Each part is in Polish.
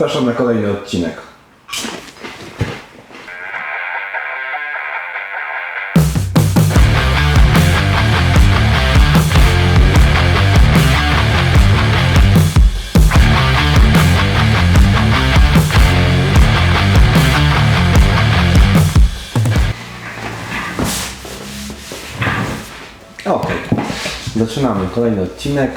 Zapraszam na kolejny odcinek. Okej, zaczynamy kolejny odcinek.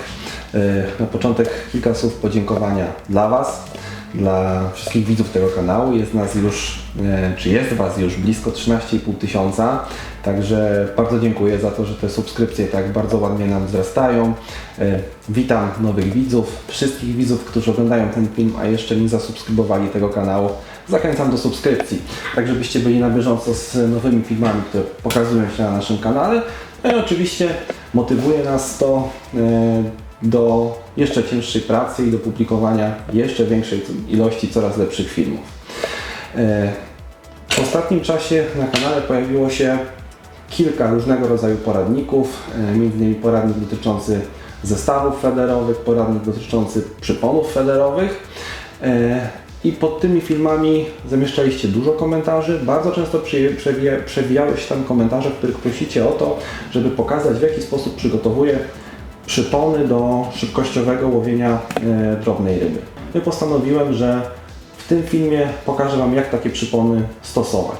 Yy, Na początek kilka słów podziękowania dla Was, dla wszystkich widzów tego kanału. Jest nas już, yy, czy jest Was już blisko 13,5 tysiąca, także bardzo dziękuję za to, że te subskrypcje tak bardzo ładnie nam wzrastają. Yy, Witam nowych widzów, wszystkich widzów, którzy oglądają ten film, a jeszcze nie zasubskrybowali tego kanału. Zachęcam do subskrypcji, tak żebyście byli na bieżąco z nowymi filmami, które pokazują się na naszym kanale. No i oczywiście motywuje nas to e, do jeszcze cięższej pracy i do publikowania jeszcze większej ilości coraz lepszych filmów. E, W ostatnim czasie na kanale pojawiło się kilka różnego rodzaju poradników, e, m.in. poradnik dotyczący zestawów federowych, poradnik dotyczący przyponów federowych. E, I pod tymi filmami zamieszczaliście dużo komentarzy. Bardzo często przewijały się tam komentarze, w których prosicie o to, żeby pokazać w jaki sposób przygotowuję przypony do szybkościowego łowienia e, drobnej ryby. I postanowiłem, że w tym filmie pokażę Wam, jak takie przypony stosować.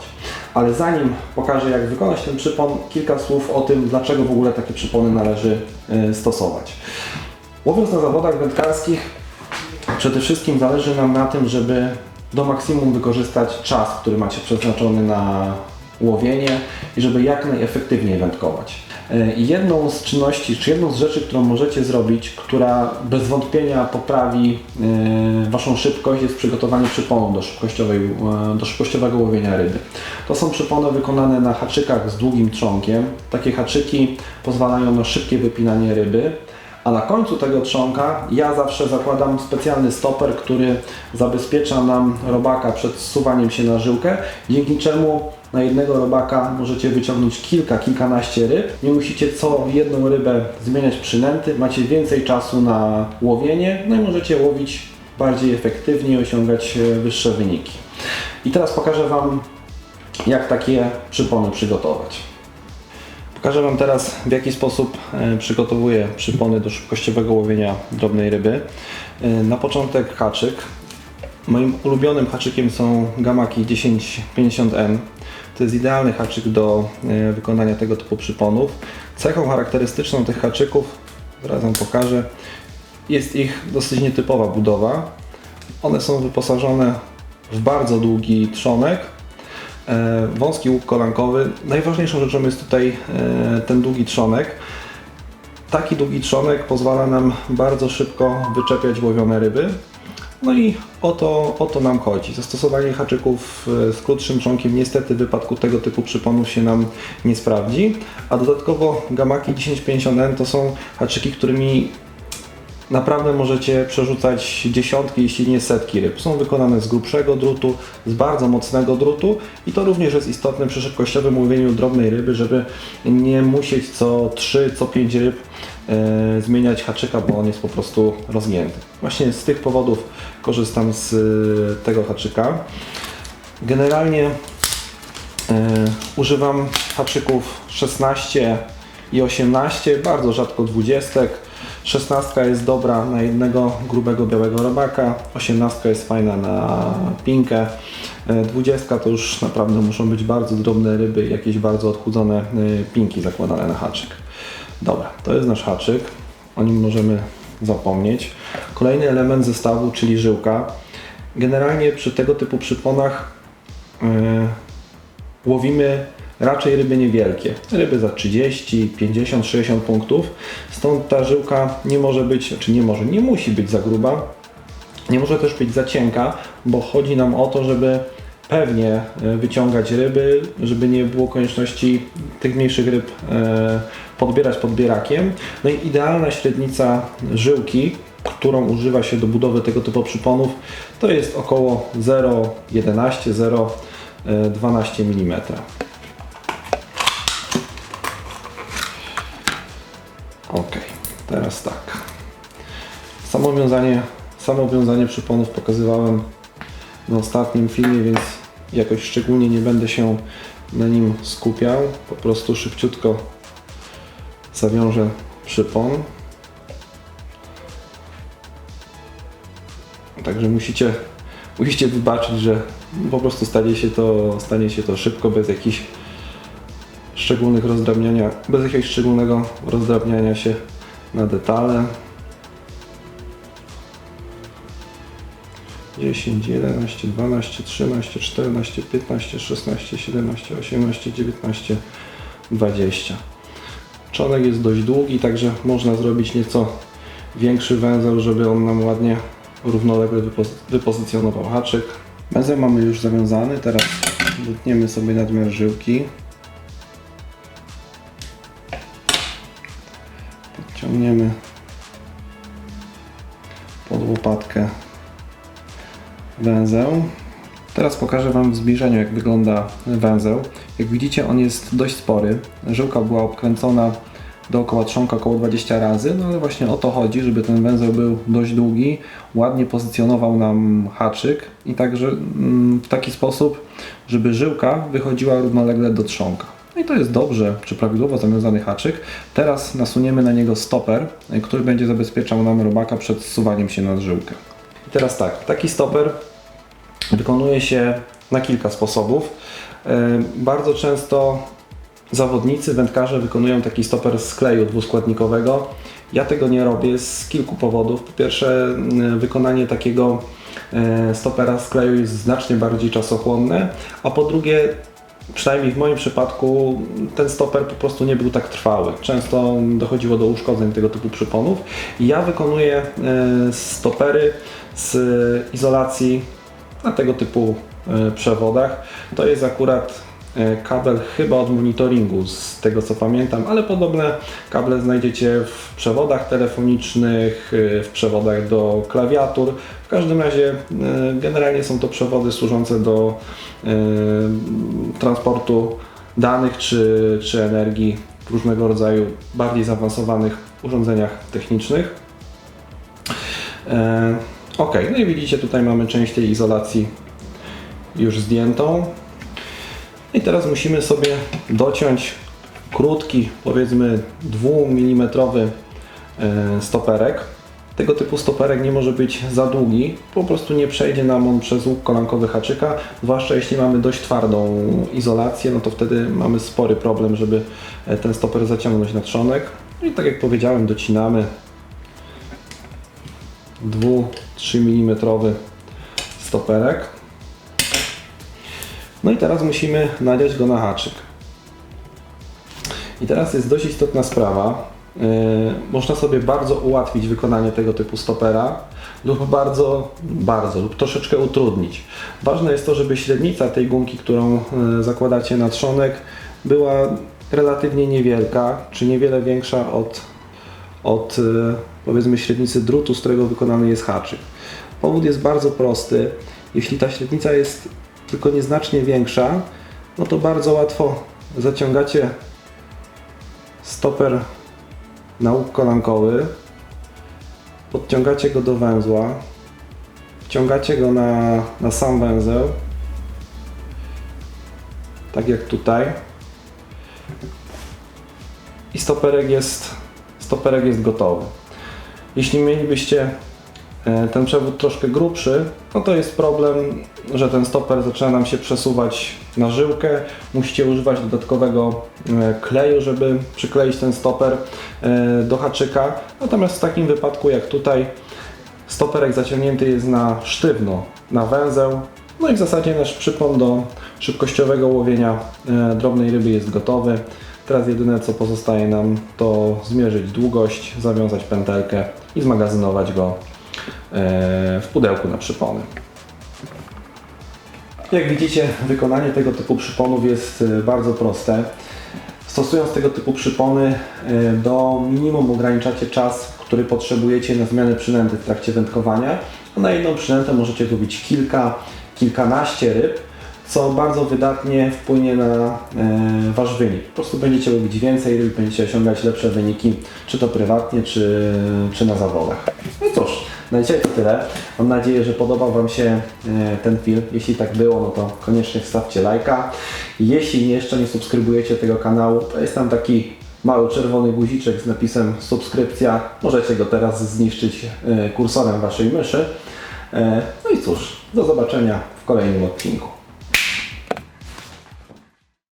Ale zanim pokażę, jak wykonać ten przypon, kilka słów o tym, dlaczego w ogóle takie przypony należy e, stosować. Łowiąc na zawodach wędkarskich, przede wszystkim zależy nam na tym, żeby do maksimum wykorzystać czas, który macie przeznaczony na łowienie i żeby jak najefektywniej wędkować. E, jedną z czynności, czy jedną z rzeczy, którą możecie zrobić, która bez wątpienia poprawi e, Waszą szybkość, jest przygotowanie przyponu do, szybkościowej, e, do szybkościowego łowienia ryby. To są przypony wykonane na haczykach z długim trzonkiem. Takie haczyki pozwalają na szybkie wypinanie ryby. A na końcu tego trzonka ja zawsze zakładam specjalny stoper, który zabezpiecza nam robaka przed zsuwaniem się na żyłkę, dzięki czemu na jednego robaka możecie wyciągnąć kilka, kilkanaście ryb. Nie musicie co jedną rybę zmieniać przynęty, macie więcej czasu na łowienie, no i możecie łowić bardziej efektywnie i osiągać e, wyższe wyniki. I teraz pokażę Wam, jak takie przypony przygotować. Pokażę Wam teraz, w jaki sposób e, przygotowuję przypony do szybkościowego łowienia drobnej ryby. E, Na początek haczyk. Moim ulubionym haczykiem są gamaki 1050N. To jest idealny haczyk do e, wykonania tego typu przyponów. Cechą charakterystyczną tych haczyków, zaraz pokażę, jest ich dosyć nietypowa budowa. One są wyposażone w bardzo długi trzonek, e, wąski łuk kolankowy. Najważniejszą rzeczą jest tutaj e, ten długi trzonek. Taki długi trzonek pozwala nam bardzo szybko wyczepiać łowione ryby. No i o to, o to nam chodzi. Zastosowanie haczyków e, z krótszym czonkiem niestety w wypadku tego typu przyponów się nam nie sprawdzi. A dodatkowo gamaki 1050N to są haczyki, którymi Naprawdę możecie przerzucać dziesiątki, jeśli nie setki ryb. Są wykonane z grubszego drutu, z bardzo mocnego drutu i to również jest istotne przy szybkościowym łowieniu drobnej ryby, żeby nie musieć co 3, co 5 ryb e, zmieniać haczyka, bo on jest po prostu rozgięty. Właśnie z tych powodów korzystam z e, tego haczyka. Generalnie e, używam haczyków 16 i 18, bardzo rzadko 20. 16 jest dobra na jednego grubego białego robaka, 18 jest fajna na pinkę, e, 20 to już naprawdę muszą być bardzo drobne ryby jakieś bardzo odchudzone e, pinki zakładane na haczyk. Dobra, to jest nasz haczyk, o nim możemy zapomnieć. Kolejny element zestawu, czyli żyłka. Generalnie przy tego typu przyponach e, łowimy raczej ryby niewielkie. Ryby za 30, 50, 60 punktów. Stąd ta żyłka nie może być, czy nie może, nie musi być za gruba. Nie może też być za cienka, bo chodzi nam o to, żeby pewnie e, wyciągać ryby, żeby nie było konieczności tych mniejszych ryb e, podbierać podbierakiem. No i idealna średnica żyłki, którą używa się do budowy tego typu przyponów, to jest około 0,11, 0,12 mm. Tak. Samo wiązanie samo wiązanie przyponów pokazywałem na ostatnim filmie, więc jakoś szczególnie nie będę się na nim skupiał. Po prostu szybciutko zawiążę przypon. Także musicie, musicie wybaczyć, że po prostu stanie się to, stanie się to szybko, bez jakichś szczególnych rozdrabniania, bez jakiegoś szczególnego rozdrabniania się na detale. 10, 11, 12, 13, 14, 15, 16, 17, 18, 19, 20. Czonek jest dość długi, także można zrobić nieco większy węzeł, żeby on nam ładnie równolegle wypozy- wypozycjonował haczyk. Węzeł mamy już zawiązany, teraz wytniemy sobie nadmiar żyłki. Podciągniemy pod łopatkę węzeł. Teraz pokażę Wam w zbliżeniu, jak wygląda węzeł. Jak widzicie, on jest dość spory. Żyłka była obkręcona dookoła trzonka około 20 razy, no ale właśnie o to chodzi, żeby ten węzeł był dość długi, ładnie pozycjonował nam haczyk i także mm, w taki sposób, żeby żyłka wychodziła równolegle do trzonka. No i to jest dobrze, czy prawidłowo zawiązany haczyk. Teraz nasuniemy na niego stoper, który będzie zabezpieczał nam robaka przed zsuwaniem się na żyłkę. I teraz tak, taki stoper wykonuje się na kilka sposobów. E, Bardzo często zawodnicy, wędkarze wykonują taki stoper z kleju dwuskładnikowego. Ja tego nie robię z kilku powodów. Po pierwsze, m, wykonanie takiego e, stopera z kleju jest znacznie bardziej czasochłonne, a po drugie, przynajmniej w moim przypadku, ten stoper po prostu nie był tak trwały. Często dochodziło do uszkodzeń tego typu przyponów. I ja wykonuję e, stopery z izolacji na tego typu e, przewodach. To jest akurat kabel chyba od monitoringu, z tego co pamiętam, ale podobne kable znajdziecie w przewodach telefonicznych, e, w przewodach do klawiatur. W każdym razie e, generalnie są to przewody służące do e, transportu danych czy, czy energii w różnego rodzaju bardziej zaawansowanych urządzeniach technicznych. E, ok, no i widzicie tutaj mamy część tej izolacji już zdjętą. I teraz musimy sobie dociąć krótki, powiedzmy 2 mm stoperek. Tego typu stoperek nie może być za długi, po prostu nie przejdzie nam on przez łuk kolankowy haczyka, zwłaszcza jeśli mamy dość twardą izolację, no to wtedy mamy spory problem, żeby e, ten stoper zaciągnąć na trzonek. No i tak jak powiedziałem, docinamy 2-3 mm stoperek. No i teraz musimy nadziać go na haczyk. I teraz jest dość istotna sprawa. Yy, można sobie bardzo ułatwić wykonanie tego typu stopera lub bardzo, bardzo lub troszeczkę utrudnić. Ważne jest to, żeby średnica tej gumki, którą yy, zakładacie na trzonek była relatywnie niewielka, czy niewiele większa od, od yy, powiedzmy średnicy drutu, z którego wykonany jest haczyk. Powód jest bardzo prosty. Jeśli ta średnica jest tylko nieznacznie większa, no to bardzo łatwo zaciągacie stoper na łuk kolankowy, podciągacie go do węzła, wciągacie go na, na sam węzeł, tak jak tutaj i stoperek jest, stoperek jest gotowy. Jeśli mielibyście ten przewód troszkę grubszy, no to jest problem, że ten stoper zaczyna nam się przesuwać na żyłkę. Musicie używać dodatkowego e, kleju, żeby przykleić ten stoper e, do haczyka. Natomiast w takim wypadku jak tutaj, stoperek zaciągnięty jest na sztywno, na węzeł. No i w zasadzie nasz przypon do szybkościowego łowienia e, drobnej ryby jest gotowy. Teraz jedyne co pozostaje nam to zmierzyć długość, zawiązać pętelkę i zmagazynować go e, w pudełku na przypony. Jak widzicie, wykonanie tego typu przyponów jest e, bardzo proste. Stosując tego typu przypony e, do minimum ograniczacie czas, który potrzebujecie na zmianę przynęty w trakcie wędkowania. Na jedną przynętę możecie złowić kilka, kilkanaście ryb, co bardzo wydatnie wpłynie na e, Wasz wynik. Po prostu będziecie robić więcej, będziecie osiągać lepsze wyniki, czy to prywatnie, czy, czy na zawodach. No cóż, na dzisiaj to tyle. Mam nadzieję, że podobał Wam się e, ten film. Jeśli tak było, no to koniecznie wstawcie lajka. Jeśli jeszcze nie subskrybujecie tego kanału, to jest tam taki mały czerwony guziczek z napisem subskrypcja. Możecie go teraz zniszczyć e, kursorem Waszej myszy. No i cóż, do zobaczenia w kolejnym odcinku.